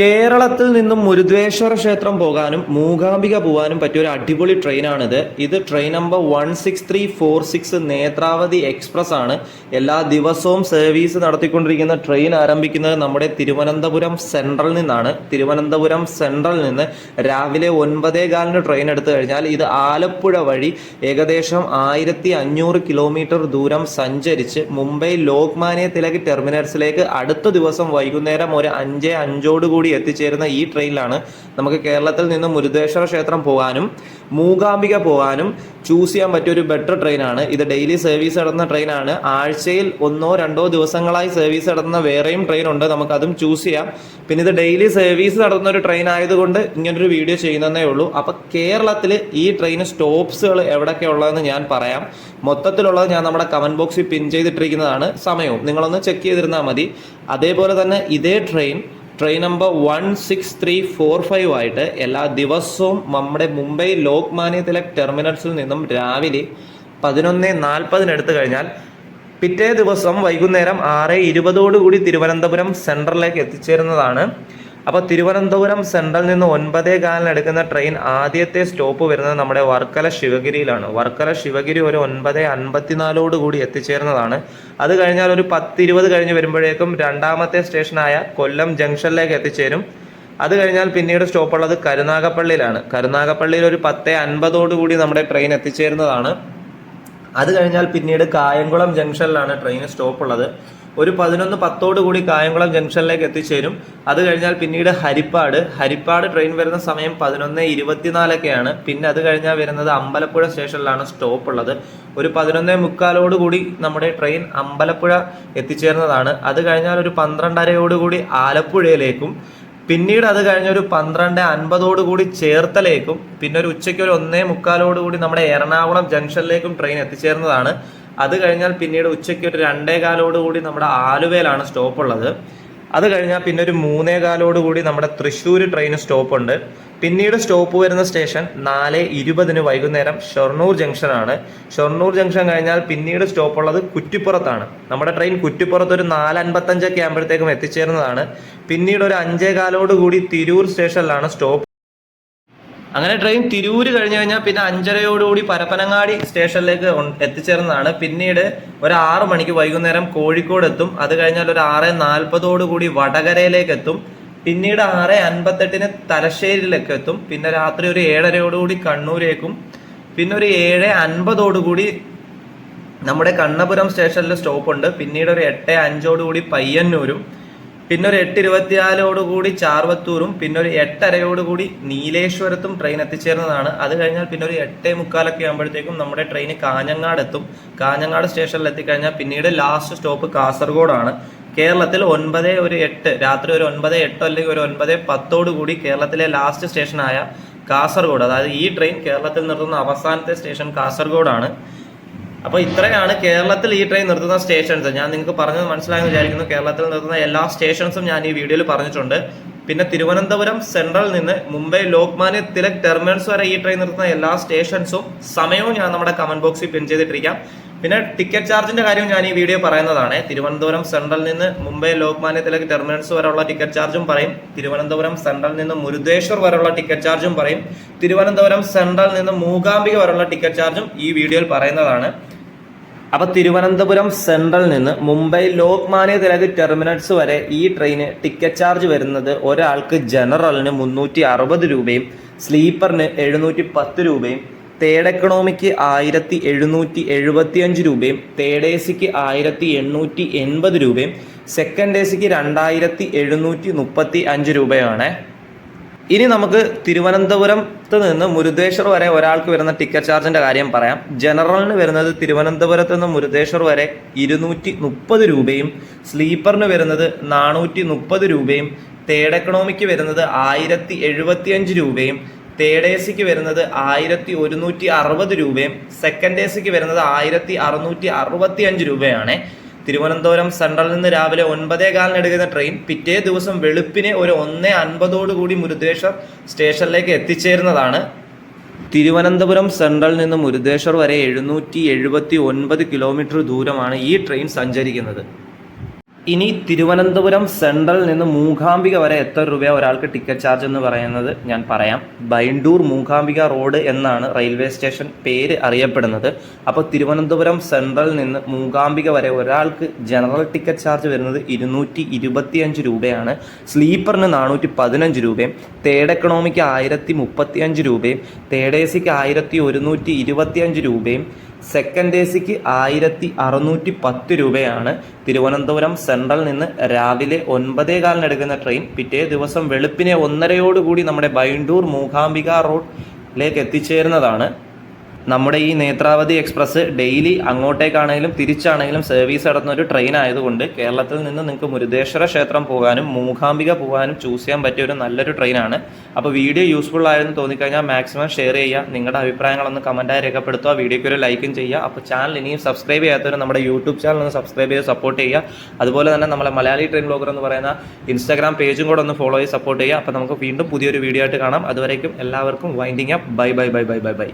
കേരളത്തിൽ നിന്നും മുരുദ്വേശ്വര ക്ഷേത്രം പോകാനും മൂകാംബിക പോകാനും പറ്റിയ ഒരു അടിപൊളി ട്രെയിനാണിത്. ഇത് train number one six three four six Netravati express ആണ്. എല്ലാ ദിവസവും സർവീസ് നടത്തിക്കൊണ്ടിരിക്കുന്ന ട്രെയിൻ ആരംഭിക്കുന്നത് നമ്മുടെ തിരുവനന്തപുരം സെൻട്രൽ നിന്നാണ്. തിരുവനന്തപുരം സെൻട്രൽ നിന്ന് രാവിലെ ഒൻപതേ കാലിന് ട്രെയിൻ എടുത്തു കഴിഞ്ഞാൽ ഇത് ആലപ്പുഴ വഴി ഏകദേശം ആയിരത്തി അഞ്ഞൂറ് കിലോമീറ്റർ ദൂരം സഞ്ചരിച്ച് മുംബൈ ലോക്മാന്യ തിലക് ടെർമിനൽസിലേക്ക് അടുത്ത ദിവസം വൈകുന്നേരം ഒരു അഞ്ച് അഞ്ചോട് കൂടി എത്തിച്ചേരുന്ന ഈ ട്രെയിനിലാണ് നമുക്ക് കേരളത്തിൽ നിന്ന് മുരുദേശ്വര ക്ഷേത്രം പോകാനും മൂകാംബിക പോകാനും ചൂസ് ചെയ്യാൻ പറ്റിയ ഒരു ബെറ്റർ ട്രെയിനാണ്. ഇത് ഡെയിലി സർവീസ് നടന്ന ട്രെയിനാണ്. ആഴ്ചയിൽ ഒന്നോ രണ്ടോ ദിവസങ്ങളായി സർവീസ് നടന്ന വേറെയും ട്രെയിൻ ഉണ്ട് നമുക്ക് അതും ചൂസ് ചെയ്യാം. പിന്നെ ഇത് ഡെയിലി സർവീസ് നടന്ന ഒരു ട്രെയിൻ ആയതുകൊണ്ട് ഇങ്ങനൊരു വീഡിയോ ചെയ്യുന്നതേ ഉള്ളൂ. അപ്പൊ കേരളത്തിൽ ഈ ട്രെയിൻ സ്റ്റോപ്സുകൾ എവിടെയൊക്കെ ഉള്ളതെന്ന് ഞാൻ പറയാം. മൊത്തത്തിലുള്ളത് ഞാൻ നമ്മുടെ കമന്റ് ബോക്സിൽ പിൻ ചെയ്തിട്ടിരിക്കുന്നതാണ്. സമയവും നിങ്ങളൊന്ന് ചെക്ക് ചെയ്തിരുന്നാൽ മതി. അതേപോലെ തന്നെ ഇതേ train train number one six three four five ആയിട്ട് എല്ലാ ദിവസവും നമ്മുടെ മുംബൈ ലോക്മാന്യ തിലക് ടെർമിനൽസിൽ നിന്നും രാവിലെ പതിനൊന്ന് നാൽപ്പതിന് എടുത്തു കഴിഞ്ഞാൽ പിറ്റേ ദിവസം വൈകുന്നേരം ആറ് ഇരുപതോടുകൂടി തിരുവനന്തപുരം സെൻട്രലിലേക്ക് എത്തിച്ചേരുന്നതാണ്. അപ്പോൾ തിരുവനന്തപുരം സെൻട്രൽ നിന്ന് ഒൻപതേ കാലിന് എടുക്കുന്ന ട്രെയിൻ ആദ്യത്തെ സ്റ്റോപ്പ് വരുന്നത് നമ്മുടെ വർക്കല ശിവഗിരിയിലാണ്. വർക്കല ശിവഗിരി ഒരു ഒൻപത് അൻപത്തിനാലോട് കൂടി എത്തിച്ചേരുന്നതാണ്. അത് കഴിഞ്ഞാൽ ഒരു പത്തിരുപത് കഴിഞ്ഞ് വരുമ്പോഴേക്കും രണ്ടാമത്തെ സ്റ്റേഷനായ കൊല്ലം ജംഗ്ഷനിലേക്ക് എത്തിച്ചേരും. അത് കഴിഞ്ഞാൽ പിന്നീട് സ്റ്റോപ്പ് ഉള്ളത് കരുനാഗപ്പള്ളിയിലാണ്. കരുനാഗപ്പള്ളിയിൽ ഒരു പത്ത് അൻപതോട് കൂടി നമ്മുടെ ട്രെയിൻ എത്തിച്ചേരുന്നതാണ്. അത് കഴിഞ്ഞാൽ പിന്നീട് കായംകുളം ജംഗ്ഷനിലാണ് ട്രെയിൻ സ്റ്റോപ്പ് ഉള്ളത് ഒരു പതിനൊന്ന് പത്തോട് കൂടി കായംകുളം ജംഗ്ഷനിലേക്ക് എത്തിച്ചേരും. അത് കഴിഞ്ഞാൽ പിന്നീട് ഹരിപ്പാട്. ഹരിപ്പാട് ട്രെയിൻ വരുന്ന സമയം പതിനൊന്ന് ഇരുപത്തിനാലൊക്കെയാണ്. പിന്നെ അത് കഴിഞ്ഞാൽ വരുന്നത് അമ്പലപ്പുഴ സ്റ്റേഷനിലാണ് സ്റ്റോപ്പ് ഉള്ളത്. ഒരു പതിനൊന്നേ മുക്കാലോട് കൂടി നമ്മുടെ ട്രെയിൻ അമ്പലപ്പുഴ എത്തിച്ചേർന്നതാണ് അത് കഴിഞ്ഞാൽ ഒരു പന്ത്രണ്ടരയോട് കൂടി ആലപ്പുഴയിലേക്കും പിന്നീട് അത് കഴിഞ്ഞ ഒരു പന്ത്രണ്ട് അൻപതോടുകൂടി ചേർത്തലേക്കും പിന്നെ ഒരു ഉച്ചയ്ക്ക് ഒരു ഒന്നേ മുക്കാലോടുകൂടി നമ്മുടെ എറണാകുളം ജംഗ്ഷനിലേക്കും ട്രെയിൻ എത്തിച്ചേർന്നതാണ് അത് കഴിഞ്ഞാൽ പിന്നീട് ഉച്ചയ്ക്ക് ഒരു രണ്ടേ കാലോട് കൂടി നമ്മുടെ ആലുവയിലാണ് സ്റ്റോപ്പ് ഉള്ളത്. അത് കഴിഞ്ഞാൽ പിന്നെ ഒരു മൂന്നേ കാലോട് കൂടി നമ്മുടെ തൃശ്ശൂർ ട്രെയിൻ സ്റ്റോപ്പ് ഉണ്ട്. പിന്നീട് സ്റ്റോപ്പ് വരുന്ന സ്റ്റേഷൻ നാല് ഇരുപതിന് വൈകുന്നേരം ഷൊർണൂർ ജംഗ്ഷനാണ് ഷൊർണൂർ ജംഗ്ഷൻ കഴിഞ്ഞാൽ പിന്നീട് സ്റ്റോപ്പ് ഉള്ളത് കുറ്റിപ്പുറത്താണ്. നമ്മുടെ ട്രെയിൻ കുറ്റിപ്പുറത്ത് ഒരു നാല് അൻപത്തഞ്ചൊക്കെ ആകുമ്പോഴത്തേക്കും എത്തിച്ചേരുന്നതാണ്. പിന്നീട് ഒരു അഞ്ചേ കാലോട് കൂടി തിരൂർ സ്റ്റേഷനിലാണ് സ്റ്റോപ്പ് അങ്ങനെ ട്രെയിൻ തിരൂര് കഴിഞ്ഞു കഴിഞ്ഞാൽ പിന്നെ അഞ്ചരയോടുകൂടി പരപ്പനങ്ങാടി സ്റ്റേഷനിലേക്ക് എത്തിച്ചേർന്നതാണ്. പിന്നീട് ഒരു ആറ് മണിക്ക് വൈകുന്നേരം കോഴിക്കോട് എത്തും അത് കഴിഞ്ഞാൽ ഒരു ആറ് നാൽപ്പതോടുകൂടി വടകരയിലേക്ക് എത്തും പിന്നീട് ആറ് അൻപത്തെട്ടിന് തലശ്ശേരിയിലേക്ക് എത്തും പിന്നെ രാത്രി ഒരു ഏഴരയോടുകൂടി കണ്ണൂരേക്കും. പിന്നെ ഒരു ഏഴ് അൻപതോടുകൂടി നമ്മുടെ കണ്ണപുരം സ്റ്റേഷനിൽ സ്റ്റോപ്പ് ഉണ്ട്. പിന്നീട് ഒരു എട്ട് അഞ്ചോടുകൂടി പയ്യന്നൂരും. പിന്നെ ഒരു എട്ട് ഇരുപത്തിനാലോടുകൂടി ചാർവത്തൂരും പിന്നെ ഒരു എട്ടരയോടുകൂടി നീലേശ്വരത്തും ട്രെയിൻ എത്തിച്ചേർന്നതാണ്. അത് കഴിഞ്ഞാൽ പിന്നെ ഒരു എട്ടേ മുക്കാലൊക്കെ ആകുമ്പോഴത്തേക്കും നമ്മുടെ ട്രെയിൻ കാഞ്ഞങ്ങാട് എത്തും കാഞ്ഞങ്ങാട് സ്റ്റേഷനിൽ എത്തിക്കഴിഞ്ഞാൽ പിന്നീട് ലാസ്റ്റ് സ്റ്റോപ്പ് കാസർഗോഡാണ്. കേരളത്തിൽ ഒൻപത് ഒരു എട്ട് രാത്രി ഒരു ഒൻപത് എട്ടോ അല്ലെങ്കിൽ ഒരു ഒൻപത് പത്തോടു കൂടി കേരളത്തിലെ ലാസ്റ്റ് സ്റ്റേഷനായ കാസർഗോഡ്. അതായത് ഈ ട്രെയിൻ കേരളത്തിൽ നിർത്തുന്ന അവസാനത്തെ സ്റ്റേഷൻ കാസർഗോഡാണ്. അപ്പൊ ഇത്രയാണ് കേരളത്തിൽ ഈ ട്രെയിൻ നിർത്തുന്ന സ്റ്റേഷൻസ് ഞാൻ നിങ്ങൾക്ക് പറഞ്ഞത് മനസ്സിലായെന്ന് വിചാരിക്കുന്നു. കേരളത്തിൽ നിർത്തുന്ന എല്ലാ സ്റ്റേഷൻസും ഞാൻ ഈ വീഡിയോയിൽ പറഞ്ഞിട്ടുണ്ട്. പിന്നെ തിരുവനന്തപുരം സെൻട്രലിൽ നിന്ന് മുംബൈ ലോക്മാന്യ തിലക് ടെർമിനൽസ് വരെ ഈ ട്രെയിൻ നിർത്തുന്ന എല്ലാ സ്റ്റേഷൻസും സമയവും ഞാൻ നമ്മുടെ കമന്റ് ബോക്സിൽ പിൻ ചെയ്തിട്ടിരിക്കാം. പിന്നെ ടിക്കറ്റ് ചാർജിന്റെ കാര്യം ഞാൻ ഈ വീഡിയോ പറയുന്നതാണ്. തിരുവനന്തപുരം സെൻട്രൽ നിന്ന് മുംബൈ ലോക്മാന്യ തിലക് ടെർമിനൽസ് വരെയുള്ള ടിക്കറ്റ് ചാർജും പറയും. തിരുവനന്തപുരം സെൻട്രൽ നിന്ന് മുരുദേശ്വർ വരെയുള്ള ടിക്കറ്റ് ചാർജും പറയും. തിരുവനന്തപുരം സെൻട്രൽ നിന്ന് മൂകാംബിക വരെയുള്ള ടിക്കറ്റ് ചാർജും ഈ വീഡിയോയിൽ പറയുന്നതാണ്. അപ്പൊ തിരുവനന്തപുരം സെൻട്രൽ നിന്ന് മുംബൈ ലോക്മാന്യ തിലക് ടെർമിനൽസ് വരെ ഈ ട്രെയിന് ടിക്കറ്റ് ചാർജ് വരുന്നത് ഒരാൾക്ക് ജനറലിന് മുന്നൂറ്റി അറുപത് രൂപയും സ്ലീപ്പറിന് എഴുന്നൂറ്റി പത്ത് രൂപയും തേർഡ് എക്കണോമിക്ക് ആയിരത്തി എഴുന്നൂറ്റി എഴുപത്തി അഞ്ച് രൂപയും തേർഡ് എ സിക്ക് ആയിരത്തി എണ്ണൂറ്റി എൺപത് രൂപയും സെക്കൻഡ് എ സിക്ക് രണ്ടായിരത്തി എഴുന്നൂറ്റി മുപ്പത്തി അഞ്ച് രൂപയാണ് ഇനി നമുക്ക് തിരുവനന്തപുരത്ത് നിന്ന് മുരുദേശ്വർ വരെ ഒരാൾക്ക് വരുന്ന ടിക്കറ്റ് ചാർജിന്റെ കാര്യം പറയാം. ജനറലിന് വരുന്നത് തിരുവനന്തപുരത്ത് നിന്ന് മുരുദേശ്വർ വരെ ഇരുന്നൂറ്റി മുപ്പത് രൂപയും സ്ലീപ്പറിന് വരുന്നത് നാനൂറ്റി മുപ്പത് രൂപയും തേർഡ് എക്കണോമിക്ക് വരുന്നത് ആയിരത്തി എഴുപത്തിയഞ്ച് രൂപയും തേർഡ് എ സിക്ക് വരുന്നത് ആയിരത്തി ഒരുന്നൂറ്റി അറുപത് രൂപയും സെക്കൻഡ് എ സിക്ക് വരുന്നത് ആയിരത്തി അറുന്നൂറ്റി അറുപത്തി അഞ്ച് രൂപയാണ്. തിരുവനന്തപുരം സെൻട്രലിൽ നിന്ന് രാവിലെ ഒൻപതേ കാലിന് എടുക്കുന്ന ട്രെയിൻ പിറ്റേ ദിവസം വെളുപ്പിന് ഒരു ഒന്നേ അൻപതോടുകൂടി മുരുദേശ്വർ സ്റ്റേഷനിലേക്ക് എത്തിച്ചേരുന്നതാണ്. തിരുവനന്തപുരം സെൻട്രലിൽ നിന്ന് മുരുദേശ്വർ വരെ എഴുന്നൂറ്റി എഴുപത്തി ഒൻപത് കിലോമീറ്റർ ദൂരമാണ് ഈ ട്രെയിൻ സഞ്ചരിക്കുന്നത്. ഇനി തിരുവനന്തപുരം സെൻട്രൽ നിന്ന് മൂകാംബിക വരെ എത്ര രൂപ ഒരാൾക്ക് ടിക്കറ്റ് ചാർജ് എന്ന് പറയുന്നത് ഞാൻ പറയാം. ബൈണ്ടൂർ മൂകാംബിക റോഡ് എന്നാണ് റെയിൽവേ സ്റ്റേഷൻ പേര് അറിയപ്പെടുന്നത്. അപ്പോൾ തിരുവനന്തപുരം സെൻട്രൽ നിന്ന് മൂകാംബിക വരെ ഒരാൾക്ക് ജനറൽ ടിക്കറ്റ് ചാർജ് വരുന്നത് ഇരുന്നൂറ്റി ഇരുപത്തിയഞ്ച് രൂപയാണ്. സ്ലീപ്പറിന് നാനൂറ്റി പതിനഞ്ച് രൂപയും തേർഡ് എക്കണോമിക്ക് ആയിരത്തി മുപ്പത്തിയഞ്ച് രൂപയും തേർഡ് എ സിക്ക് ആയിരത്തി ഒരുന്നൂറ്റി ഇരുപത്തിയഞ്ച് രൂപയും സെക്കൻഡ് എ സിക്ക് ആയിരത്തി അറുന്നൂറ്റി പത്ത് രൂപയാണ് തിരുവനന്തപുരം സെൻട്രൽ നിന്ന് രാവിലെ ഒൻപതേ കാലിന് എടുക്കുന്ന ട്രെയിൻ പിറ്റേ ദിവസം വെളുപ്പിനെ ഒന്നരയോടുകൂടി നമ്മുടെ ബൈണ്ടൂർ മൂകാംബിക റോഡിലേക്ക് എത്തിച്ചേരുന്നതാണ്. നമ്മുടെ ഈ നേത്രാവതി എക്സ്പ്രസ് ഡെയിലി അങ്ങോട്ടേക്കാണെങ്കിലും തിരിച്ചാണെങ്കിലും സർവീസ് നടത്തുന്ന ഒരു ട്രെയിൻ ആയതുകൊണ്ട് കേരളത്തിൽ നിന്ന് നിങ്ങൾക്ക് മുരുദേശ്വര ക്ഷേത്രം പോകാനും മൂകാംബിക പോകാനും ചൂസ് ചെയ്യാൻ പറ്റിയ ഒരു നല്ലൊരു ട്രെയിനാണ് അപ്പോൾ വീഡിയോ യൂസ്ഫുൾ ആയെന്ന് തോന്നിക്കഴിഞ്ഞാൽ മാക്സിമം ഷെയർ ചെയ്യുക നിങ്ങളുടെ അഭിപ്രായങ്ങളൊന്ന് കമന്റായി രേഖപ്പെടുത്തുക വീഡിയോയ്ക്ക് ഒരു ലൈക്കും ചെയ്യുക. അപ്പോൾ ചാനൽ ഇനിയും സബ്സ്ക്രൈബ് ചെയ്യാത്തവർ നമ്മുടെ യൂട്യൂബ് ചാനൽ ഒന്ന് സബ്സ്ക്രൈബ് ചെയ്ത് സപ്പോർട്ട് ചെയ്യുക. അതുപോലെ തന്നെ നമ്മളെ മലയാളി ട്രെയിൻ ബ്ലോഗർ എന്ന് പറയുന്ന ഇൻസ്റ്റാഗ്രാം പേജും കൂടെ ഒന്ന് ഫോളോ ചെയ്ത് സപ്പോർട്ട് ചെയ്യുക. അപ്പോൾ നമുക്ക് വീണ്ടും പുതിയൊരു വീഡിയോ ആയിട്ട് കാണാം. അതുവരേക്കും എല്ലാവർക്കും winding up bye bye bye bye bye bye